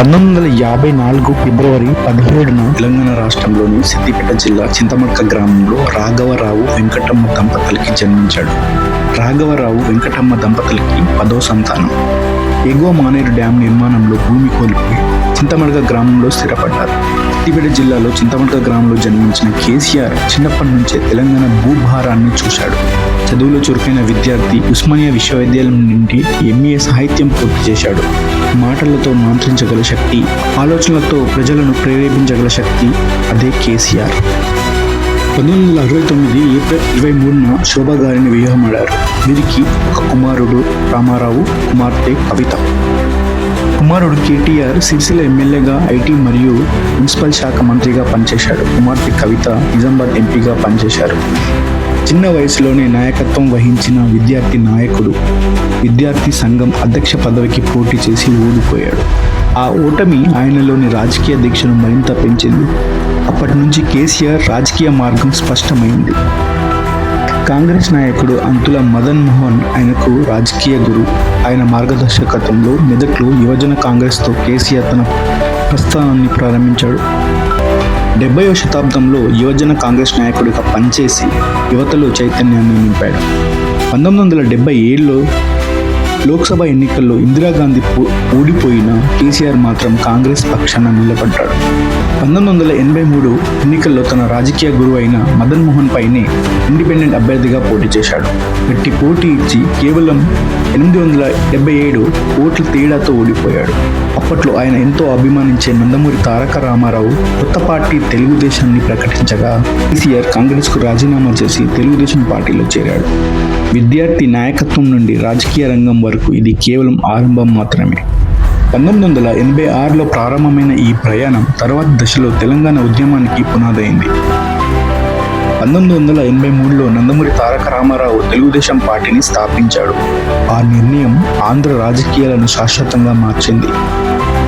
పంతొమ్మిది వందల యాభై నాలుగు ఫిబ్రవరి పదిహేడున తెలంగాణ రాష్ట్రంలోని సిద్దిపేట జిల్లా చింతమడక గ్రామంలో రాఘవరావు వెంకటమ్మ దంపతులకి జన్మించాడు. రాఘవరావు వెంకటమ్మ దంపతులకి పదో సంతానం. ఎగువ మానేరు డ్యాం నిర్మాణంలో భూమి కోల్పోయి చింతమడక గ్రామంలో స్థిరపడ్డారు. సిద్దిపేట జిల్లాలో చింతమడక గ్రామంలో జన్మించిన కేసీఆర్ చిన్నప్పటి నుంచే తెలంగాణ భూభారాన్ని చూశాడు. చదువులో చురుకైన విద్యార్థి ఉస్మానియా విశ్వవిద్యాలయం నుండి ఎంఏ సాహిత్యం పూర్తి చేశాడు. మాటలతో మంత్రించగల శక్తి ఆలోచనలతో ప్రజలను ప్రేరేపించగల శక్తి అదే కేసీఆర్. పంతొమ్మిది వందల అరవై తొమ్మిది ఏప్రిల్ ఇరవై మూడున శోభా గారిని వివాహమాడారు వీరికి ఒక కుమారుడు రామారావు కుమార్తె కవిత. కుమారుడు కేటీఆర్ సిరిసిల్ల ఎమ్మెల్యేగా ఐటీ మరియు మున్సిపల్ శాఖ మంత్రిగా పనిచేశాడు. కుమార్తె కవిత నిజామాబాద్ ఎంపీగా పనిచేశారు. చిన్న వయసులోనే నాయకత్వం వహించిన విద్యార్థి నాయకుడు విద్యార్థి సంఘం అధ్యక్ష పదవికి పోటీ చేసి ఓడిపోయాడు. ఆ ఓటమి ఆయనలోని రాజకీయ దీక్షను మరింత పెంచింది. అప్పటి నుంచి కేసీఆర్ రాజకీయ మార్గం స్పష్టమైంది. కాంగ్రెస్ నాయకుడు అంతుల మదన్ మోహన్ ఆయనకు రాజకీయ గురువు. ఆయన మార్గదర్శకత్వంలో మెదక్లో యువజన కాంగ్రెస్తో కేసీఆర్ తన ప్రస్థానాన్ని ప్రారంభించాడు. డెబ్బైవ శతాబ్దంలో యువజన కాంగ్రెస్ నాయకుడిగా పనిచేసి యువతలో చైతన్యాన్ని నింపాడు. పంతొమ్మిది వందల డెబ్బై ఏడులో లోక్సభ ఎన్నికల్లో ఇందిరాగాంధీ ఓడిపోయిన కేసీఆర్ మాత్రం కాంగ్రెస్ పక్షాన నిలబడ్డాడు. పంతొమ్మిది వందల ఎనభై మూడు ఎన్నికల్లో తన రాజకీయ గురువు అయిన మదన్ మోహన్ పైనే ఇండిపెండెంట్ అభ్యర్థిగా పోటీ చేశాడు. గట్టి పోటీ ఇచ్చి కేవలం ఎనిమిది వందల డెబ్బై ఏడు ఓట్ల తేడాతో ఓడిపోయాడు. అప్పట్లో ఆయన ఎంతో అభిమానించే నందమూరి తారక రామారావు కొత్త పార్టీ తెలుగుదేశాన్ని ప్రకటించగా కేసీఆర్ కాంగ్రెస్కు రాజీనామా చేసి తెలుగుదేశం పార్టీలో చేరాడు. విద్యార్థి నాయకత్వం నుండి రాజకీయ రంగం వరకు ఇది కేవలం ఆరంభం మాత్రమే. పంతొమ్మిది వందల ఎనభై ఆరులో ప్రారంభమైన ఈ ప్రయాణం తర్వాతి దశలో తెలంగాణ ఉద్యమానికి పునాదైంది. పంతొమ్మిది వందల ఎనభై మూడులో నందమూరి తారక రామారావు తెలుగుదేశం పార్టీని స్థాపించాడు. ఆ నిర్ణయం ఆంధ్ర రాజకీయాలను శాశ్వతంగా మార్చింది.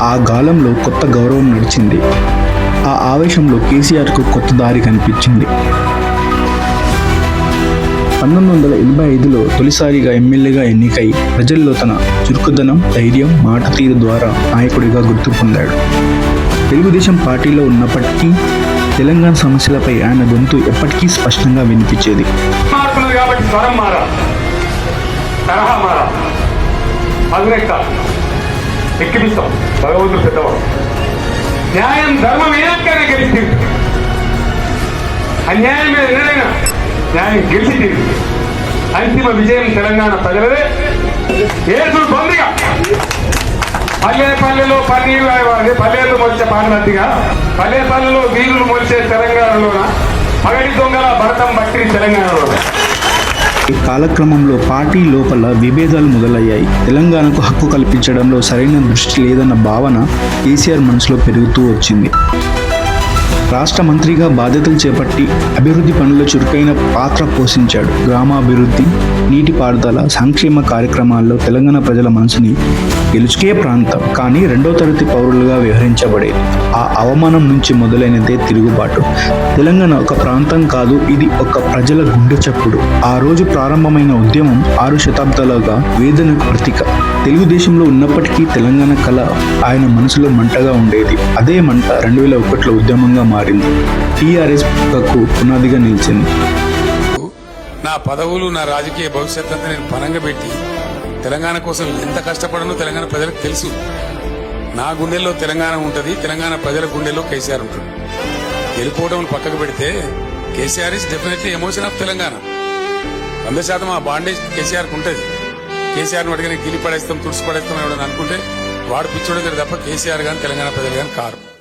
ఆ గాలంలో కొత్త గౌరవం నడిచింది. ఆ ఆవేశంలో కేసీఆర్కు కొత్త దారి కనిపించింది. పంతొమ్మిది వందల ఎనభై ఐదులో తొలిసారిగా ఎమ్మెల్యేగా ఎన్నికై ప్రజల్లో తన చురుకుదనం ధైర్యం మాట తీరు ద్వారా నాయకుడిగా గుర్తు పొందాడు. తెలుగుదేశం పార్టీలో ఉన్నప్పటికీ తెలంగాణ సమస్యలపై ఆయన గొంతు ఎప్పటికీ స్పష్టంగా వినిపించేది. న్యాయం ధర్మం అన్యాయం మీద ఎన్నడైనా న్యాయం గెలిచి తీరు అంతిమ విజయం తెలంగాణ ప్రజలదే. ఏసుడు పొందిగా పల్లె పల్లెలో పన్నీళ్ళు పల్లెలు మొలిచే పాననట్టుగా పల్లె పల్లెలో వీరులు మొలిచే తెలంగాణలోన? పగడి దొంగల భరతం బట్టి తెలంగాణలోన? ఈ కాలక్రమంలో పార్టీ లోపల విభేదాలు మొదలయ్యాయి. తెలంగాణకు హక్కు కల్పించడంలో సరైన దృష్టి లేదన్న భావన కేసీఆర్ మనసులో పెరుగుతూ వచ్చింది. రాష్ట్ర మంత్రిగా బాధ్యతలు చేపట్టి అభివృద్ధి పనుల్లో చురుకైన పాత్ర పోషించాడు గ్రామాభివృద్ధి నీటిపారుదల సంక్షేమ కార్యక్రమాల్లో తెలంగాణ ప్రజల మనసుని గెలుచుకే ప్రాంతం. కానీ రెండో తరగతి పౌరులుగా వ్యవహరించబడేది ఆ అవమానం నుంచి మొదలైనదే తిరుగుబాటు. తెలంగాణ ఒక ప్రాంతం కాదు ఇది ఒక ప్రజల గుండె చప్పుడు. ఆ రోజు ప్రారంభమైన ఉద్యమం ఆరు శతాబ్దాలుగా వేదనకు ప్రతీక. తెలుగుదేశంలో ఉన్నప్పటికీ తెలంగాణ కళ ఆయన మనసులో మంటగా ఉండేది. అదే మంట రెండు వేల ఒకటిలో ఉద్యమంగా మారింది. టీఆర్ఎస్కు పునాదిగా నిలిచింది. నా పదవులు నా రాజకీయ భవిష్యత్ అంతా నేను పనంగా పెట్టి తెలంగాణ కోసం ఎంత కష్టపడనో తెలంగాణ ప్రజలకు తెలుసు. నా గుండెల్లో తెలంగాణ ఉంటుంది తెలంగాణ ప్రజల గుండెల్లో కేసీఆర్ ఉంటుంది వెళ్ళిపోవడం పక్కకు పెడితే KCR is definitely emotion of Telangana. వంద శాతం ఆ బాండేజ్ కేసీఆర్ ఉంటుంది. కేసీఆర్ను అడిగిన గిలి పడేస్తాం తుడిసి పడేస్తాం అనుకుంటే వాడు పిచ్చోడే తప్ప కేసీఆర్ గాని తెలంగాణ ప్రజలు గాని కారు.